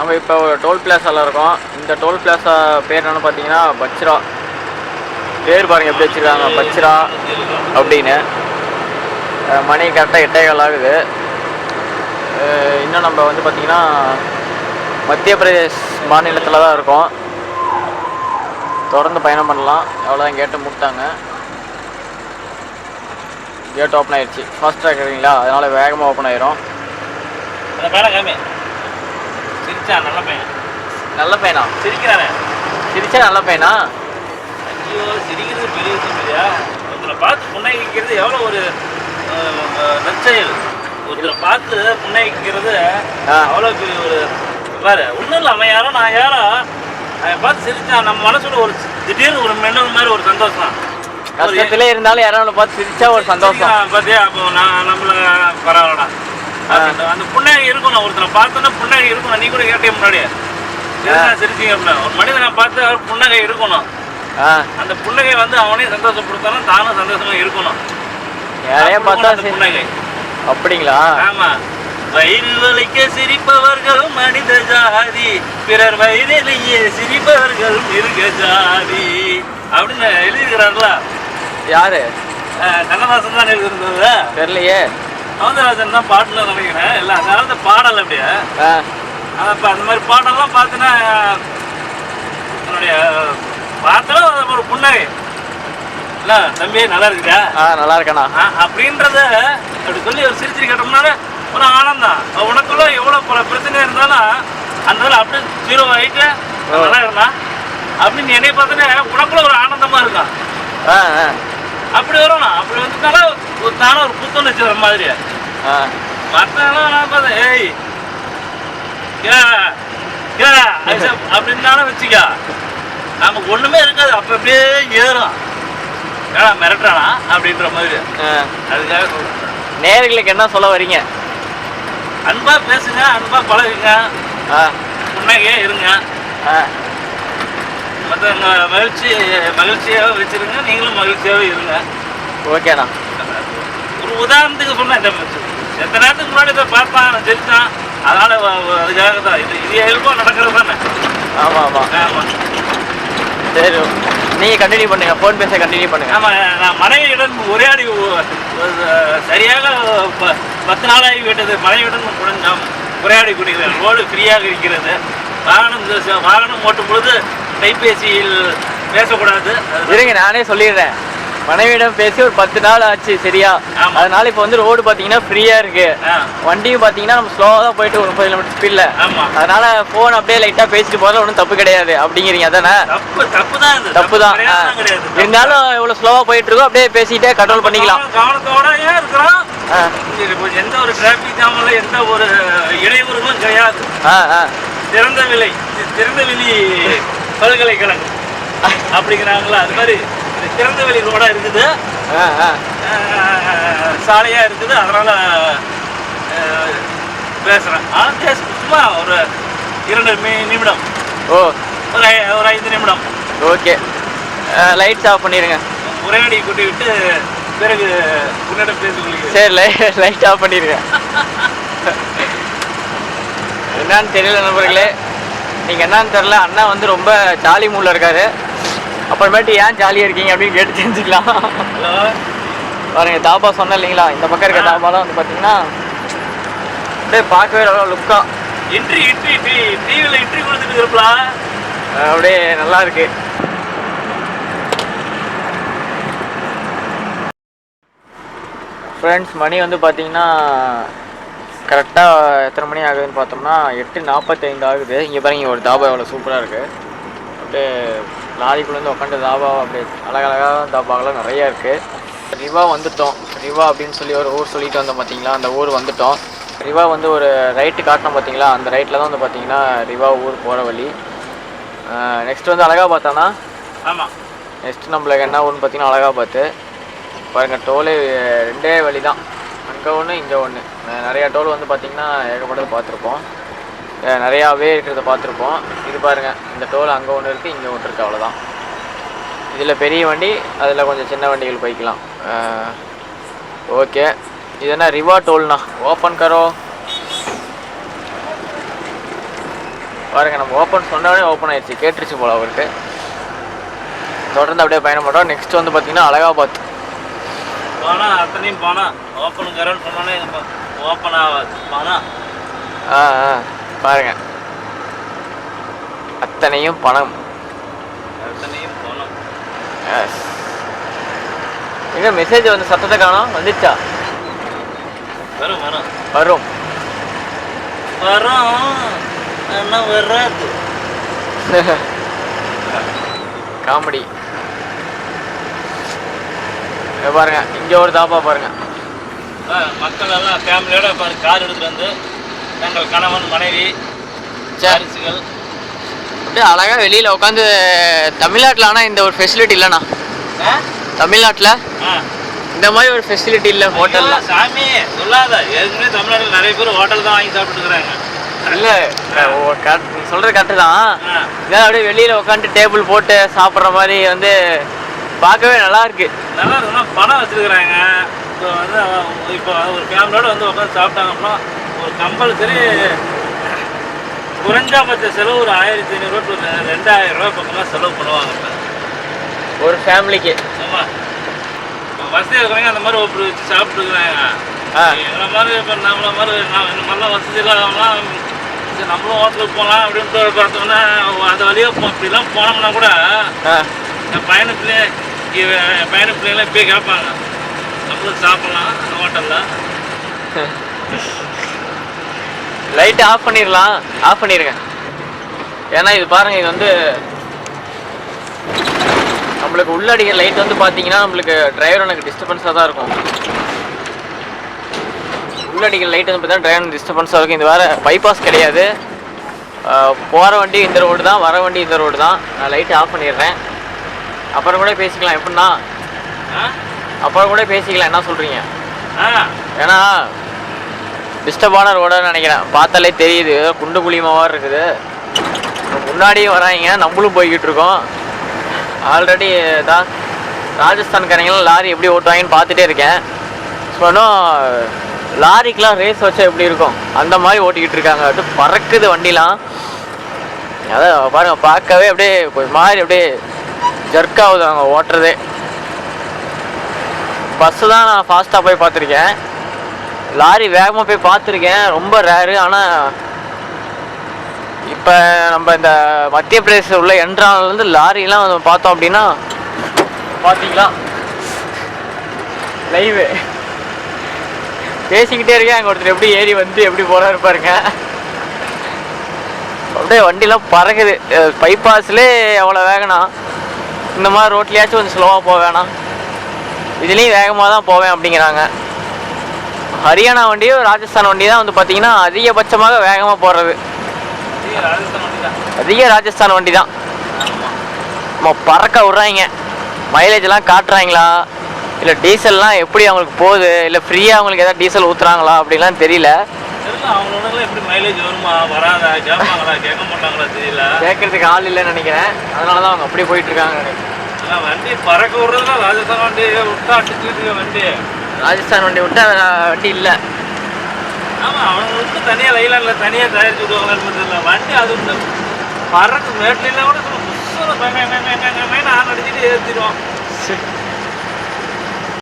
நம்ம இப்போ ஒரு டோல் பிளாஸாவில் இருக்கோம். இந்த டோல் பிளாஸா பேர் என்னென்னு பார்த்தீங்கன்னா பச்ரா. பேர் பாருங்கள் எப்படி வச்சுருக்காங்க? பச்ரா அப்படின்னு. மணி கரெக்டாக எட்டேகால் ஆகுது. இன்னும் நம்ம வந்து பார்த்திங்கன்னா மத்திய பிரதேஷ் மாநிலத்தில் தான் இருக்கோம். தொடர்ந்து பயணம் பண்ணலாம். அவ்வளோதான் கேட்டு மூட்டாங்க கேட் ஓப்பன் ஆயிடுச்சு. ஃபாஸ்ட் ட்ராக் இருக்குங்களா அதனால் வேகமாக ஓப்பன் ஆயிரும். காமி சிரிச்சான் நல்ல பையன். நல்ல பையனா? சிரிக்கிறானே. சிரிச்சா நல்ல பையனா? ஐயோ சிரிக்கிறது பெரிய விஷயம் இல்லையா ஒருத்தரை பார்த்து புன்னகிக்கிறது எவ்வளோ ஒரு நற்செயல். ஒருத்தரை பார்த்து புன்னகிக்கிறது. அவ்வளோ பெரிய ஒரு பாரு ஒன்றும் இல்லை அவன் யாரோ நான் யாரோ அவன் பார்த்து சிரிச்சான் நம்ம மனசுல ஒரு திடீர்னு ஒரு மென்னல் மாதிரி ஒரு சந்தோஷம். ஒரு கஷ்டத்திலே இருந்தாலும் யாராவது பார்த்து சிரிச்சா ஒரு சந்தோஷம். பாத்தியா அப்போ நான் நம்மள பரவாயில்லடா. அந்த புன்னகை இருக்கணும் ஒருத்தரை பார்த்தோன்னா புன்னகை இருக்கணும் நீ கூட கேட்டே முன்னாடியே. சிரிச்சீங்க அப்படின்னா ஒரு மனிதனை பார்த்து அவர் புன்னகை இருக்கணும். அந்த புன்னகை வந்து அவனையும் சந்தோஷப்படுத்தணும் தானும் சந்தோஷமா இருக்கணும். அப்படி பார்த்தா புன்னகை. அப்படிங்களா? ஆமா. வயிறு வலிக்க சிரிப்பவர்கள் மனித ஜாதி பிறர் வயிறிலேயே சிரிப்பவர்கள் மிருக ஜாதி. அப்படின்னு எழுதிக்கிறார்கள யாரு? கண்ணதாசன் தான் எழுதியிருந்தது. தெரியலையே. சவுந்தரராஜன் தான் பாட்டுல நினைக்கிறேன் இல்லை காலத்து பாடல் அப்படியே. இப்ப அந்த மாதிரி பாட்டெல்லாம் பார்த்தீங்கன்னா என்னுடைய பார்த்தா ஒரு புன்னகை. இல்லை தம்பி நல்லா இருக்குதா ஆ நல்லா இருக்கண்ணா. அப்படின்றத அப்படி சொல்லி ஒரு சிரிச்சிரி கேட்டோம்னால ஒரு ஆனந்தம் உனக்குள்ள எவ்வளோ பல பிரச்சனை இருந்தாலும் அந்த அப்படியே ஜீரோ ஆகிட்டு நல்லா இருந்தா அப்படின்னு என்னை பார்த்தோன்னே உனக்குள்ள ஒரு ஆனந்தமா இருக்கும் ஆ ஆ. அப்படி வரணும் அப்படி வந்துட்டாலும் ஒரு தானே ஒரு புத்துணர்ச்சி வர மாதிரி. ஆ. மற்றெல்லாம் நான் பார்த்தேன். ஏய் அப்படின்னாலும் வச்சுக்க. நமக்கு ஒண்ணுமே இருக்காது. அப்ப அப்படியே ஏறும். ஏடா மிரட்டுறானா? அப்படின்ற மாதிரி. அதுக்காக சொல்றேன். நேர்களுக்கு என்ன சொல்ல வரீங்க? அன்பா பேசுங்க அன்பா பழகுங்க. புன்னகையே இருங்க. ஆ. மற்றவங்க மகிழ்ச்சி மகிழ்ச்சியாக வச்சிருங்க. நீங்களும் மகிழ்ச்சியாகவே இருங்க. ஓகேண்ணா ஒரு உதாரணத்துக்கு சொன்னேன் இந்த எந்த நேரத்துக்கு முன்னாடி இதை பார்த்தான் நான் தெரிஞ்சான் அதனால அதுக்காக தான். இது இது இயல்பாக நடக்கிறது தானே? ஆமாம் ஆமாம் ஆமாம் சரி நீங்கள் கண்டினியூ பண்ணுங்க. ஃபோன் பேச கண்டினியூ பண்ணுங்க. ஆமாம் நான் மனைவியுடன் உரையாடி சரியாக ப- பத்து நாளாகி விட்டது. மனைவியுடன் நாம் உரையாடி கொண்டிருக்கிறேன். ரோடு ஃப்ரீயாக இருக்கிறது. வாகனம் வாகனம் ஓட்டும் பொழுது கைபேசியில் பேசக்கூடாது. இருங்க நானே சொல்லிடுறேன். மனைவியிடம் பேசி ஒரு பத்து நாள் ஆச்சு சரியா. அதனால இப்போ வந்து ரோடு பார்த்தீங்கன்னா ஃப்ரீயாக இருக்கு. வண்டியும் பார்த்தீங்கன்னா நம்ம ஸ்லோவாக தான் போயிட்டு ஒரு முப்பது கிலோமீட்டர் ஸ்பீடில் அதனால ஃபோன் அப்படியே லைட்டாக பேசிட்டு போகிறதுல ஒன்றும் தப்பு கிடையாது. அப்படிங்கிறீங்க அதானே? தப்பு தான். இருந்தாலும் இவ்வளோ ஸ்லோவாக போயிட்டு இருக்கோம் அப்படியே பேசிட்டே கண்ட்ரோல் பண்ணிக்கலாம். எந்த ஒரு டிராஃபிக் ஜாமில் எந்த ஒரு இடையூறுகளும் கிடையாது. திறந்த விலை திறந்த வெளி பல்கலைக்கழகம் அப்படிங்கிறாங்களா? அது மாதிரி திறந்த வெளி ரோடா இருக்குது. ஆ ஆ. அஹ், சாலையா இருக்குது. அதனால அஹ், பேசுறேன். ஆனால் பேச சும்மா ஒரு இரண்டு மி- நிமிடம். ஓ. ஒரு ஒரு ஐந்து நிமிடம். ஓகே. லைட்ஸ் ஆஃப் பண்ணிடுங்க உரையாடி கூட்டி விட்டு பிறகு உன்னிடம் பேசிக்கொள்கிறேன் சரி லை லைட் ஆஃப் பண்ணிடுங்க என்னன்னு தெரியல நண்பர்களே. நீங்கள் என்னன்னு தெரியல அண்ணா வந்து ரொம்ப ஜாலி மூடில் இருக்காரு. அப்புறமேட்டு ஏன் ஜாலியாக இருக்கீங்க அப்படின்னு கேட்டு தெரிஞ்சுக்கலாம். பாருங்க தாபா சொன்னேன் இல்லைங்களா? இந்த பக்கம் இருக்க தாபாலாம் வந்து பார்த்தீங்கன்னா அப்படியே பார்க்கவே நல்லா லுக்காக இன்ட்ரி இன்ட்ரி டிவியில் இன்ட்ரி கொடுத்துட்டு இருப்பலாம் அப்படியே நல்லா இருக்கு. ஃப்ரெண்ட்ஸ் மணி வந்து பார்த்தீங்கன்னா கரெக்டாக எத்தனை மணி ஆகுதுன்னு பார்த்தோம்னா எட்டு நாற்பத்தைந்து ஆகுது. இங்கே பாருங்க ஒரு தாபா எவ்வளோ சூப்பராக இருக்குது அப்படியே லாரிக்குள்ளேருந்து உட்காந்து தாபா அப்படியே அழகழகாக தாபாக்கெல்லாம் நிறையா இருக்குது ரிவா வந்துட்டோம். ரிவா அப்படின்னு சொல்லி ஒரு ஊர் சொல்லிட்டு வந்தோம் பார்த்தீங்களா? அந்த ஊர் வந்துட்டோம். ரிவா வந்து ஒரு ரைட்டு காட்டினோம் பார்த்தீங்களா? அந்த ரைட்டில் தான் வந்து பார்த்தீங்கன்னா ரிவா ஊர் போகிற வழி. நெக்ஸ்ட் வந்து அலகாபாத்தானா? ஆமாம் நெக்ஸ்ட் நம்மளுக்கு என்ன ஊர்னு பார்த்தீங்கன்னா அலகாபாத்து. பாருங்கள் டோலு ரெண்டே வழி தான் அங்கே ஒன்று இங்கே ஒன்று நிறையா டோல் வந்து பார்த்திங்கன்னா ஏகப்பட்டது பார்த்துருப்போம் நிறையாவே இருக்கிறத பார்த்துருப்போம் இது பாருங்கள் இந்த டோல் அங்கே ஒன்று இருக்குது இங்கே ஒன்று இருக்குது அவ்வளோதான் இதில் பெரிய வண்டி அதில் கொஞ்சம் சின்ன வண்டிகள் போய்க்கலாம். ஓகே. இது என்ன ரிவா டோல்னா? ஓப்பன் கரோ பாருங்கள் நம்ம ஓப்பன் சொன்னோடனே ஓப்பன் ஆயிடுச்சு கேட்டுருச்சு போல் அவருக்கு. தொடர்ந்து அப்படியே பயணம் பண்ணுறோம் நெக்ஸ்ட் வந்து பார்த்தீங்கன்னா அலகாபாத். போனா அத்தனையும் போனா ஓப்பன் கரண்ட் பண்ணோன்னே ஓப்பன் ஆகாது. போனா. ஆ ஆ பாருங்க. அத்தனையும் பணம். அத்தனையும் போனோம் எஸ் எங்க மெசேஜ் வந்து சத்தத்தை காணோம்? வந்துச்சா? வரும் வரும். வரும். வரும். ஆனா வராது. காமெடி. இங்க பாருங்க இங்க ஒரு தாபா பாருங்க. ஆ, மக்கள் எல்லாம் ஃபேமிலியோட பாரு கார் எடுத்துட்டு வந்து எங்கள் கணவன் மனைவி சே. வாரிசுகள் அப்படியே அழகா வெளியில உட்காந்து தமிழ்நாட்டில் ஆனால் இந்த ஒரு ஃபெசிலிட்டி இல்லைண்ணா? தமிழ்நாட்டில். இந்த மாதிரி ஒரு ஃபெசிலிட்டி இல்லை ஹோட்டலில் சாமி சொல்லாத. ஏற்கனவே தமிழ்நாட்டில் நிறைய பேர் ஹோட்டல் தான் வாங்கி சாப்பிட்டுக்கிறாங்க இல்லை சொல்கிறது கரெக்டு தான். இதான் அப்படியே வெளியில் உட்காந்து டேபிள் போட்டு சாப்பிட்ற மாதிரி வந்து பார்க்கவே நல்லா இருக்கு. நல்லா இருக்குன்னா பணம் வச்சிருக்கிறாங்க. இப்போ வந்து இப்போ ஒரு ஃபேமிலியோட வந்து உட்காந்து சாப்பிட்டாங்கன்னா ஒரு கம்பல்சரி குறைஞ்சபட்ச செலவு ஒரு ஆயிரத்தி ஐநூறுரூவா டு ரெண்டாயிரம் ரூபா பக்கமாக செலவு பண்ணுவாங்க இப்போ ஒரு ஃபேமிலிக்கு ஆமாம் இப்போ வசதி இருக்கிறவங்க அந்த மாதிரி ஒப்படி வச்சு சாப்பிட்டுருக்குறாங்க எங்களை மாதிரி இப்போ நம்மள மாதிரி இந்த மாதிரிலாம் வசதி இல்லாதவங்களாம் சரி நம்மளும் ஹோட்டலுக்கு போகலாம் அப்படின்ட்டு பார்த்தோம்னா அந்த வழியாக போ இப்படிலாம் போனோம்னா கூட ஆ. என் பையனு பிள்ளை பிள்ளைங்களாம் இப்பயே கேட்பாங்க நம்மளும் சாப்பிட்லாம் ஹோட்டலில். லைட்டை ஆஃப் பண்ணிடலாம் ஆஃப் பண்ணிடுங்க ஏன்னா இது பாருங்க இது வந்து நம்மளுக்கு உள்ளடிக்கிற லைட் வந்து பார்த்தீங்கன்னா நம்மளுக்கு டிரைவர் எனக்கு டிஸ்டர்பன்ஸாக தான் இருக்கும். உள்ளடிக்கிற லைட் வந்து பார்த்தீங்கன்னா டிரைவர் டிஸ்டர்பன்ஸாக இருக்கும். இது வேறு பைபாஸ் கிடையாது. போகிற வண்டி இந்த ரோடு தான் வர வண்டி இந்த ரோடு தான். நான் லைட்டை ஆஃப் பண்ணிடுறேன். அப்புறம் கூட பேசிக்கலாம். எப்படின்னா அப்புறம் கூட பேசிக்கலாம். என்ன சொல்கிறீங்க ஏன்னா டிஸ்டர்பான ரோடுன்னு நினைக்கிறேன். பார்த்தாலே தெரியுது. குண்டு குழியமாக இருக்குது. முன்னாடியே வராங்க. நம்மளும் போய்கிட்டு இருக்கோம். ஆல்ரெடி தான் ராஜஸ்தான்காரங்களாம் லாரி எப்படி ஓட்டுவாங்கன்னு பார்த்துட்டே இருக்கேன். ஸோ இன்னும் லாரிக்கெலாம் ரேஸ் வச்சா எப்படி இருக்கும்? அந்த மாதிரி ஓட்டிக்கிட்டு இருக்காங்க. அது பறக்குது வண்டிலாம். அதான் பாருங்க பார்க்கவே அப்படியே ஒரு மாதிரி அப்படியே ஜர்க் ஆகுது அவங்க ஓட்டுறதே. பஸ்ஸு தான் நான் ஃபாஸ்ட்டாக போய் பார்த்துருக்கேன். லாரி வேகமாக போய் பார்த்துருக்கேன். ரொம்ப ரேரு ஆனால் இப்போ நம்ம இந்த மத்திய பிரதேச உள்ள என்ட்ரான்லேருந்து லாரிலாம் வந்து பார்த்தோம் அப்படின்னா பார்த்தீங்களா? லைவு பேசிக்கிட்டே இருக்கேன். அங்கே ஒருத்தர் எப்படி ஏறி வந்து எப்படி போகிறாரு பாருங்க. அப்படியே வண்டிலாம் பறக்குது. பைபாஸ்லேயே எவ்வளோ வேகனா இந்த மாதிரி ரோட்லேயாச்சும் கொஞ்சம் ஸ்லோவாக போக வேணாம். இதுலேயும் வேகமாக தான் போவேன் அப்படிங்கிறாங்க. ஹரியானா வண்டியும் ராஜஸ்தான் வண்டி தான் வந்து பார்த்தீங்கன்னா அதிகபட்சமாக வேகமாக போடுறது ராஜஸ்தான் வண்டி தான் அதிக ராஜஸ்தான் வண்டி தான். நம்ம பறக்க விட்றாங்க. மைலேஜ்லாம் காட்டுறாங்களா? இல்லை டீசல்லாம் எப்படி அவங்களுக்கு போகுது? இல்லை ஃப்ரீயாக அவங்களுக்கு எதாவது டீசல் ஊற்றுறாங்களா அப்படின்லாம் தெரியல. கேட்கறதுக்கு ஆள் இல்லைன்னு நினைக்கிறேன். அதனால தான் அவங்க அப்படியே போயிட்டு இருக்காங்க வண்டி பறக்க விடுறதுல ராஜஸ்தான் வண்டி விட்டா அடிச்சுட்டு வண்டி ராஜஸ்தான் வண்டி விட்டு வண்டி இல்லை. ஆமாம் அவனுங்க விட்டு தனியாக லைலாண்டில் தனியாக தயாரிச்சு விடுவாங்கன்னு தெரியல. வண்டி அது இந்த பறக்கு மேட்லாம் கூட மேன்னு ஆன் அடிச்சுட்டு ஏற்றிடுவான்